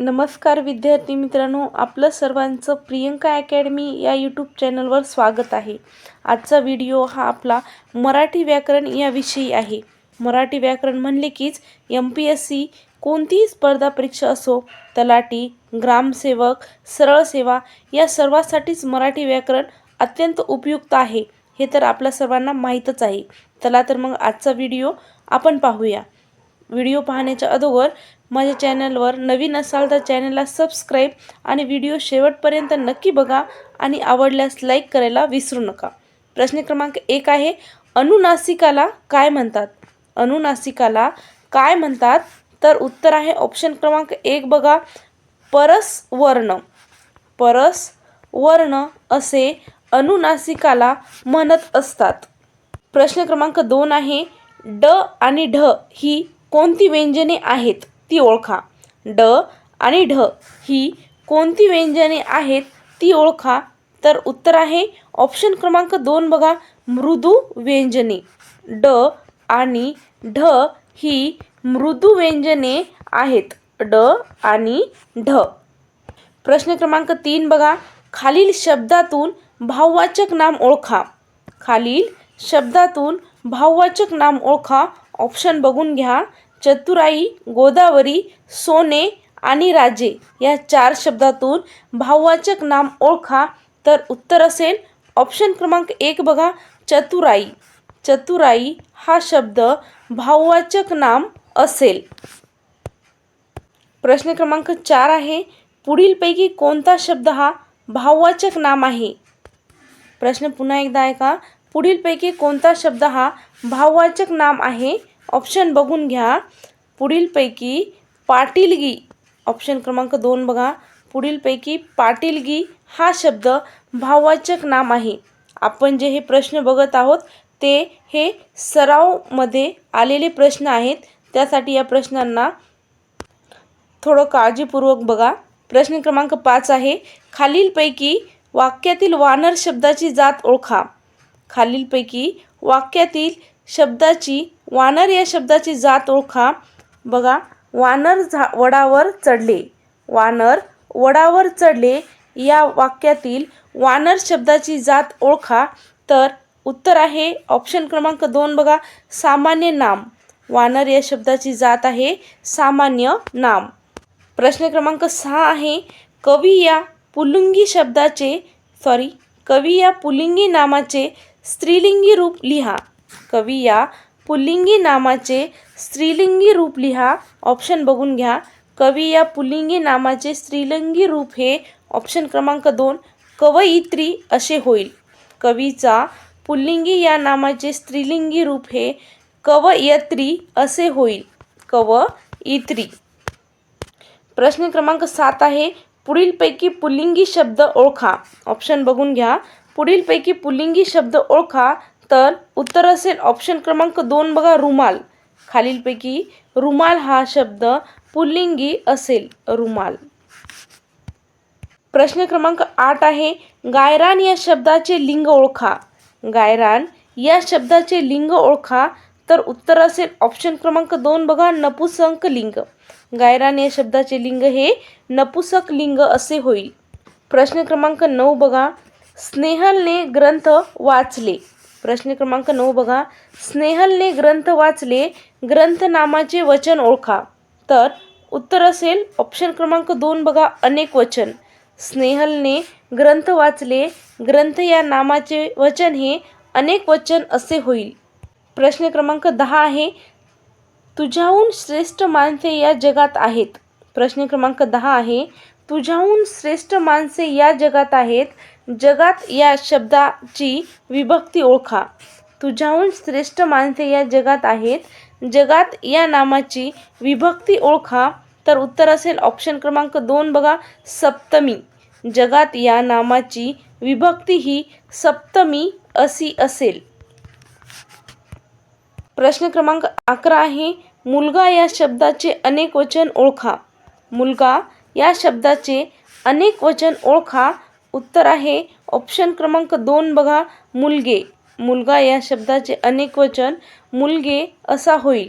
नमस्कार विद्यार्थी मित्रांनो आपलं सर्वांचं प्रियंका अकॅडमी या यूट्यूब चॅनलवर स्वागत आहे. आजचा व्हिडिओ हा आपला मराठी व्याकरण याविषयी आहे. मराठी व्याकरण म्हणले कीच एम पी एस सी कोणतीही स्पर्धा परीक्षा असो तलाटी ग्रामसेवक सरळ सेवा या सर्वांसाठीच मराठी व्याकरण अत्यंत उपयुक्त आहे. हे तर आपल्या सर्वांना माहीतच आहे. चला तर मग आजचा व्हिडिओ आपण पाहूया. व्हिडिओ पाहण्याच्या अगोदर माझ्या चॅनलवर नवीन असाल तर चॅनलला सबस्क्राईब आणि व्हिडिओ शेवटपर्यंत नक्की बघा आणि आवडल्यास लाईक करायला विसरू नका. प्रश्न क्रमांक एक आहे अनुनासिकाला काय म्हणतात? अनुनासिकाला काय म्हणतात? तर उत्तर आहे ऑप्शन क्रमांक एक बघा परस वर्ण परस वर्ण असे अनुनासिकाला म्हणत असतात. प्रश्न क्रमांक दोन आहे ड आणि ढ ही कोणती व्यंजने आहेत? ती ओळखा. ड आणि ढ ही कोणती व्यंजने आहेत ती ओळखा. तर उत्तर आहे ऑप्शन क्रमांक दोन बघा मृदू व्यंजने. ड आणि ढ ही मृदू व्यंजने आहेत. ड आणि ढ. प्रश्न क्रमांक तीन बघा खालील शब्दातून भाववाचक नाम ओळखा. खालील शब्दातून भाववाचक नाम ओळखा. ऑप्शन बघून घ्या. चतुराई गोदावरी सोने आणि राजे या चार शब्दातून भाववाचक नाम ओळखा तर उत्तर असेल ऑप्शन क्रमांक एक बघा चतुराई. चतुराई हा शब्द भाववाचक नाम असेल. प्रश्न क्रमांक चार आहे पुढीलपैकी कोणता शब्द हा भाववाचक नाम आहे? प्रश्न पुन्हा एकदा ऐका पुढीलपैकी कोणता शब्द हा भाववाचक नाम आहे? ऑप्शन बघून घ्या. पुढीलपैकी पाटीलगी ऑप्शन क्रमांक दोन बघा. पुढीलपैकी पाटीलगी हा शब्द भाववाचक नाम आहे. आपण जे हे प्रश्न बघत आहोत ते हे सरावमध्ये आलेले प्रश्न आहेत. त्यासाठी या प्रश्नांना थोडं काळजीपूर्वक बघा. प्रश्न क्रमांक पाच आहे. खालीलपैकी वाक्यातील वानर शब्दाची जात ओळखा. खालीलपैकी वाक्यातील शब्दाची वानर या शब्दाची जात ओळखा. बघा वानर झा वडावर चढले. वानर वडावर चढले या वाक्यातील वानर शब्दाची जात ओळखा. तर उत्तर आहे ऑप्शन क्रमांक दोन बघा सामान्य नाम. वानर या शब्दाची जात आहे सामान्य नाम. प्रश्न क्रमांक सहा आहे कवी या पुलुंगी शब्दाचे सॉरी कवी या पुल्लिंगी नामाचे स्त्रीलिंगी रूप लिहा. कवी या पुल्लिंगी नामाचे स्त्रीलिंगी रूप लिहा. ऑप्शन बघून घ्या. कवी या पुल्लिंगी नामाचे स्त्रीलिंगी रूप हे ऑप्शन क्रमांक दोन. कवयित्री असे होईल. कवीचा पुल्लिंगी या नामाचे स्त्रीलिंगी रूप हे कवयत्री असे होईल. कवयित्री. प्रश्न क्रमांक सात आहे. पुढीलपैकी पुल्लिंगी शब्द ओळखा. ऑप्शन बघून घ्या. पुढीलपैकी पुल्लिंगी शब्द ओळखा. तर उत्तर असेल ऑप्शन क्रमांक दोन बघा रुमाल. खालीलपैकी रुमाल हा शब्द पुल्लिंगी असेल रुमाल. प्रश्न क्रमांक आठ आहे गायरान या शब्दाचे लिंग ओळखा. गायरान या शब्दाचे लिंग ओळखा तर उत्तर असेल ऑप्शन क्रमांक दोन बघा नपुसंक लिंग. गायरान या शब्दाचे लिंग हे नपुसक लिंग असे होईल. प्रश्न क्रमांक नऊ बघा स्नेहलने ग्रंथ वाचले. प्रश्न क्रमांक नऊ बघा. स्नेहलने ग्रंथ वाचले ग्रंथ नामाचे वचन ओळखा. तर उत्तर असेल ऑप्शन क्रमांक दोन बघा अनेक वचन. स्नेहलने ग्रंथ वाचले ग्रंथ या नामाचे वचन हे अनेक वचन असे होईल. प्रश्न क्रमांक दहा आहे तुझ्याहून श्रेष्ठ माणसे या जगात आहेत. प्रश्न क्रमांक दहा आहे तुझ्याहून श्रेष्ठ माणसे या जगात आहेत. जगात या शब्दाची विभक्ती ओळखा. तुझ्याहून श्रेष्ठ माणसे या जगात आहेत. जगात या नामाची विभक्ती ओळखा. तर उत्तर असेल ऑप्शन क्रमांक दोन बघा सप्तमी. जगात या नामाची विभक्ती ही सप्तमी अशी असेल. प्रश्न क्रमांक अकरा आहे. मुलगा या शब्दाचे अनेक वचन ओळखा. मुलगा या शब्दाचे अनेक वचन ओळखा. उत्तर आहे ऑप्शन क्रमांक दोन बघा मुलगे. मुलगा या शब्दाचे अनेक वचन मुलगे असा होईल.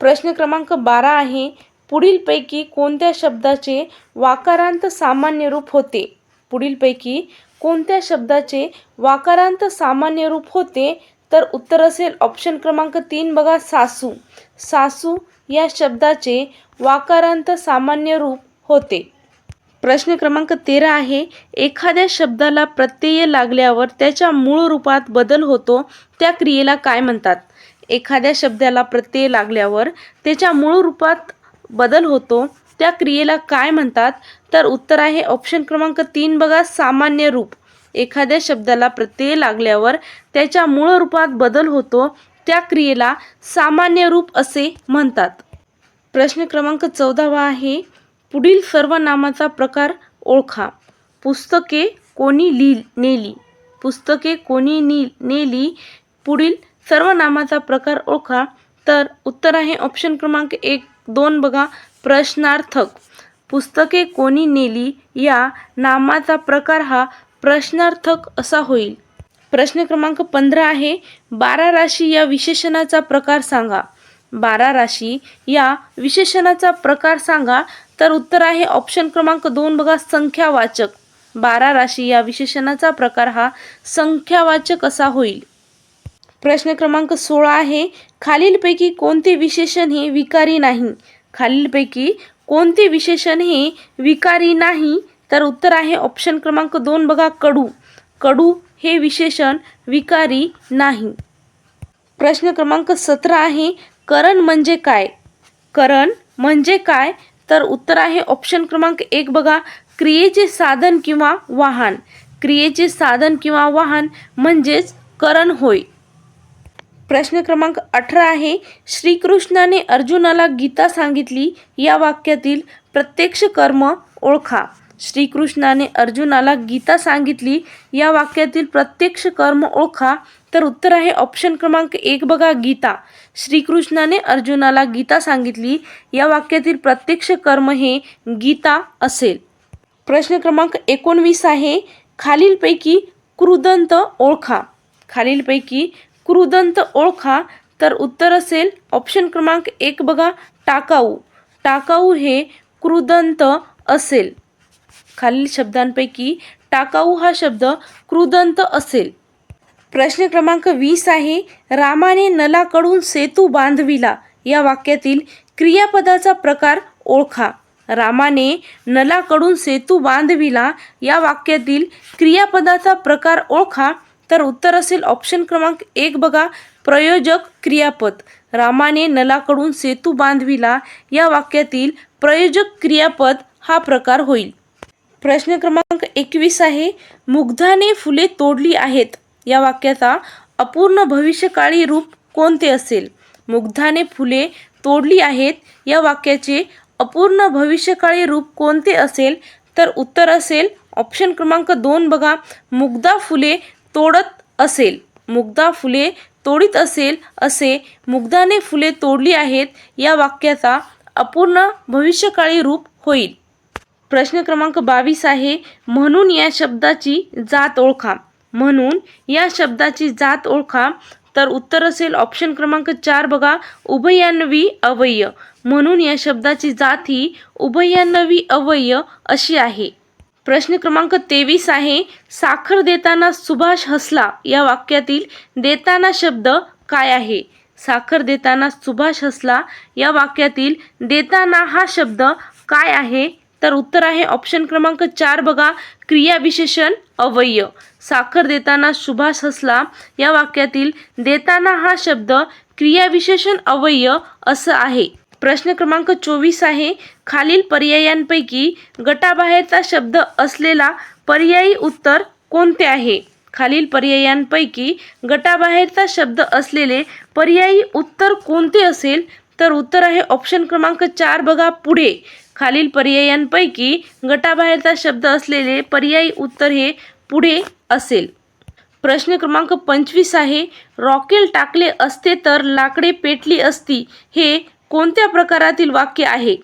प्रश्न क्रमांक बारा आहे पुढीलपैकी कोणत्या शब्दाचे वाकारांत सामान्य रूप होते? पुढीलपैकी कोणत्या शब्दाचे वाकारांत सामान्य रूप होते? तर उत्तर असेल ऑप्शन क्रमांक तीन बघा सासू. सासू या शब्दाचे वाकारांत सामान्य रूप होते. प्रश्न क्रमांक तेरा आहे एखाद्या शब्दाला प्रत्यय लागल्यावर त्याच्या मूळ रूपात बदल होतो त्या क्रियेला काय म्हणतात? एखाद्या शब्दाला प्रत्यय लागल्यावर त्याच्या मूळ रूपात बदल होतो त्या क्रियेला काय म्हणतात? तर उत्तर आहे ऑप्शन क्रमांक तीन बघा सामान्य रूप. एखाद्या शब्दाला प्रत्यय लागल्यावर त्याच्या मूळ रूपात बदल होतो त्या क्रियेला सामान्य रूप असे म्हणतात. प्रश्न क्रमांक चौदावा आहे पुढील सर्व नामाचा प्रकार ओळखा. पुस्तके कोणी ली नेली. पुस्तके कोणी नी नेली. पुढील सर्व नामाचा प्रकार ओळखा. तर उत्तर आहे ऑप्शन क्रमांक एक दोन बघा. प्रश्नार्थक. पुस्तके कोणी नेली या नामाचा प्रकार हा प्रश्नार्थक असा होईल. प्रश्न क्रमांक पंधरा आहे. बारा राशी या विशेषणाचा प्रकार सांगा. बारा राशी. या विशेषणाचा प्रकार सांगा. तर उत्तर आहे ऑप्शन क्रमांक दोन बघा संख्यावाचक. बारा राशी या विशेषणाचा प्रकार हा संख्यावाचक असा होईल. प्रश्न क्रमांक सोळा आहे खालीलपैकी कोणते विशेषण हे विकारी नाही? खालीलपैकी कोणते विशेषण हे विकारी नाही? तर उत्तर आहे ऑप्शन क्रमांक दोन बघा कडू. कडू हे विशेषण विकारी नाही. प्रश्न क्रमांक सतरा आहे करण म्हणजे काय? करण म्हणजे काय? तर उत्तर आहे ऑप्शन क्रमांक एक बघा. क्रियेचे साधन किंवा वाहन. क्रियेचे साधन किंवा वाहन म्हणजेच करण होय. प्रश्न क्रमांक अठरा आहे. श्रीकृष्णाने अर्जुनाला गीता सांगितली. या वाक्यातील प्रत्यक्ष कर्म ओळखा. श्रीकृष्णाने अर्जुनाला गीता सांगितली. या वाक्यातील प्रत्यक्ष कर्म ओळखा. तर उत्तर आहे ऑप्शन क्रमांक एक बघा गीता. श्रीकृष्णाने अर्जुनाला गीता सांगितली. या वाक्यातील प्रत्यक्ष कर्म हे गीता असेल. प्रश्न क्रमांक एकोणवीस आहे. खालीलपैकी क्रुदंत ओळखा. खालीलपैकी क्रुदंत ओळखा. तर उत्तर असेल ऑप्शन क्रमांक एक बघा टाकाऊ. टाकाऊ हे क्रुदंत असेल. खालील शब्दांपैकी टाकाऊ हा शब्द क्रुदंत असेल. प्रश्न क्रमांक वीस आहे रामाने नलाकडून सेतू बांधविला. या वाक्यातील क्रियापदाचा प्रकार ओळखा. रामाने नलाकडून सेतू बांधविला या वाक्यातील क्रियापदाचा प्रकार ओळखा तर उत्तर असेल ऑप्शन क्रमांक एक बघा प्रयोजक क्रियापद. रामाने नलाकडून सेतू बांधविला या वाक्यातील प्रयोजक क्रियापद हा प्रकार होईल. प्रश्न क्रमांक एकवीस आहे. मुग्धाने फुले तोडली आहेत. या वाक्याचा अपूर्ण भविष्यकाळी रूप कोणते असेल? मुग्धाने फुले तोडली आहेत. या वाक्याचे अपूर्ण भविष्यकाळी रूप कोणते असेल? तर उत्तर असेल ऑप्शन क्रमांक दोन बघा. मुग्धा फुले तोडत असेल. मुग्धा फुले तोडीत असेल असे मुग्धाने फुले तोडली आहेत. या वाक्याचा अपूर्ण भविष्यकाळी रूप होईल. प्रश्न क्रमांक बावीस आहे म्हणून या शब्दाची जात ओळखा. म्हणून या शब्दाची जात ओळखा. तर उत्तर असेल ऑप्शन क्रमांक चार बघा उभयान्वी अवय म्हणून या शब्दाची जात ही उभयान्वी अवय अशी आहे. प्रश्न क्रमांक तेवीस आहे साखर देताना सुभाष हसला या वाक्यातील देताना शब्द काय आहे? साखर देताना सुभाष हसला या वाक्यातील देताना हा शब्द काय आहे? तर उत्तर आहे ऑप्शन क्रमांक चार बघा. क्रियाविशेषण अवयय साखर देताना सुभाष हसला. या वाक्यातील देताना हा शब्द क्रियाविशेषण अवयय असं आहे. प्रश्न क्रमांक चोवीस आहे. खालील पर्यायांपैकी गटाबाहेरचा शब्द असलेला पर्यायी उत्तर कोणते आहे? खालील पर्यायांपैकी गटाबाहेरचा शब्द असलेले पर्यायी उत्तर कोणते असेल? तर उत्तर आहे ऑप्शन क्रमांक चार बघा पुढे. खालील पर्यायांपैकी गटाबाहेरचा शब्द असलेले पर्यायी उत्तर हे पुढे असेल. प्रश्न क्रमांक पंचवीस आहे रॉकेल टाकले असते तर लाकडे पेटली असती हे कोणत्या प्रकारातील वाक्य आहे?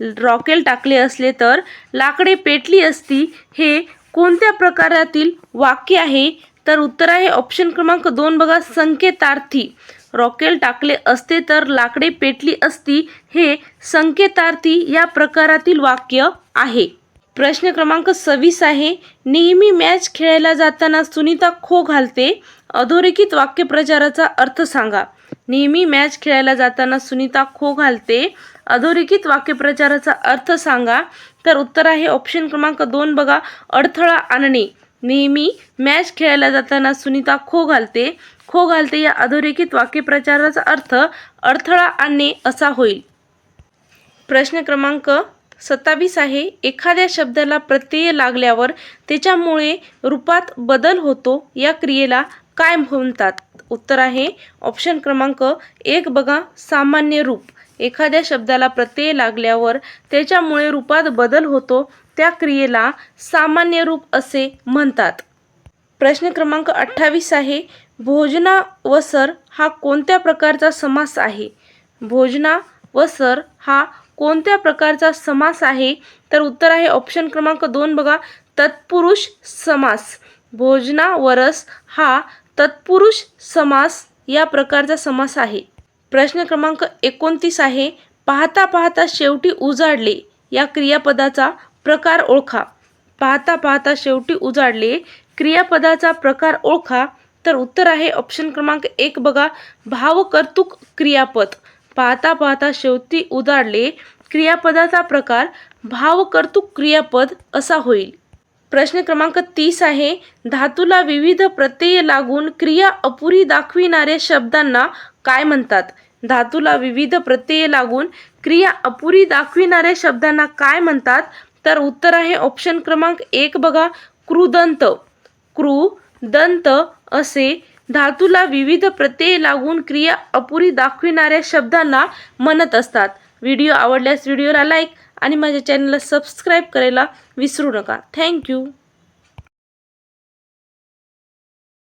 रॉकेल टाकले असले तर लाकडे पेटली असती हे कोणत्या प्रकारातील वाक्य आहे? तर उत्तर आहे ऑप्शन क्रमांक दोन बघा संकेतार्थी. रॉकेल टाकले असते तर लाकडे पेटली असती हे संकेतार्थी या प्रकारातील वाक्य आहे. प्रश्न क्रमांक सव्वीस आहे. नेहमी मॅच खेळायला जाताना सुनीता खो घालते. अधोरेखित वाक्यप्रचाराचा अर्थ सांगा. नेहमी मॅच खेळायला जाताना सुनीता खो घालते. अधोरेखित वाक्यप्रचाराचा अर्थ सांगा. तर उत्तर आहे ऑप्शन क्रमांक दोन बघा. अडथळा आणणे. नेहमी मॅच खेळायला जाताना सुनीता खो घालते. खो घालते या अधोरेखित वाक्यप्रचाराचा अर्थ अडथळा आणणे असा होईल. प्रश्न क्रमांक सत्तावीस आहे. एखाद्या शब्दाला प्रत्यय लागल्यावर त्याच्यामुळे रूपात बदल होतो या क्रियेला काय म्हणतात? उत्तर आहे. ऑप्शन क्रमांक एक बघा. सामान्य रूप. एखाद्या शब्दाला प्रत्यय लागल्यावर त्याच्यामुळे रूपात बदल होतो. त्या क्रियेला सामान्य रूप असे म्हणतात. प्रश्न क्रमांक अठ्ठावीस आहे भोजना व सर हा कोणत्या प्रकारचा समास आहे? भोजना व सर हा कोणत्या प्रकारचा समास आहे? तर उत्तर आहे ऑप्शन क्रमांक दोन बघा तत्पुरुष समास. भोजना हा तत्पुरुष समास या प्रकारचा समास आहे. प्रश्न क्रमांक एकोणतीस आहे पाहता पाहता शेवटी उजाडले या क्रियापदाचा प्रकार ओळखा. पाहता पाहता शेवटी उजाडले. क्रियापदाचा प्रकार ओळखा. तर उत्तर आहे ऑप्शन क्रमांक एक बघा. भावकर्तुक क्रियापद. पाहता पाहता शेवटी उजाडले. क्रियापदाचा प्रकार भावकर्तुक क्रियापद असा होईल. प्रश्न क्रमांक तीस आहे. धातूला विविध प्रत्यय लागून क्रिया अपुरी दाखविणाऱ्या शब्दांना काय म्हणतात? धातूला विविध प्रत्यय लागून क्रिया अपुरी दाखविणाऱ्या शब्दांना काय म्हणतात? तर उत्तर आहे ऑप्शन क्रमांक एक बघा. क्रुदंत. क्रू दंत असे धातूला विविध प्रत्यय लागून क्रिया अपुरी दाखविणाऱ्या शब्दांना म्हणत असतात. व्हिडिओ आवडल्यास व्हिडिओला लाईक आणि माझ्या चॅनलला सबस्क्राईब करायला विसरू नका. थँक्यू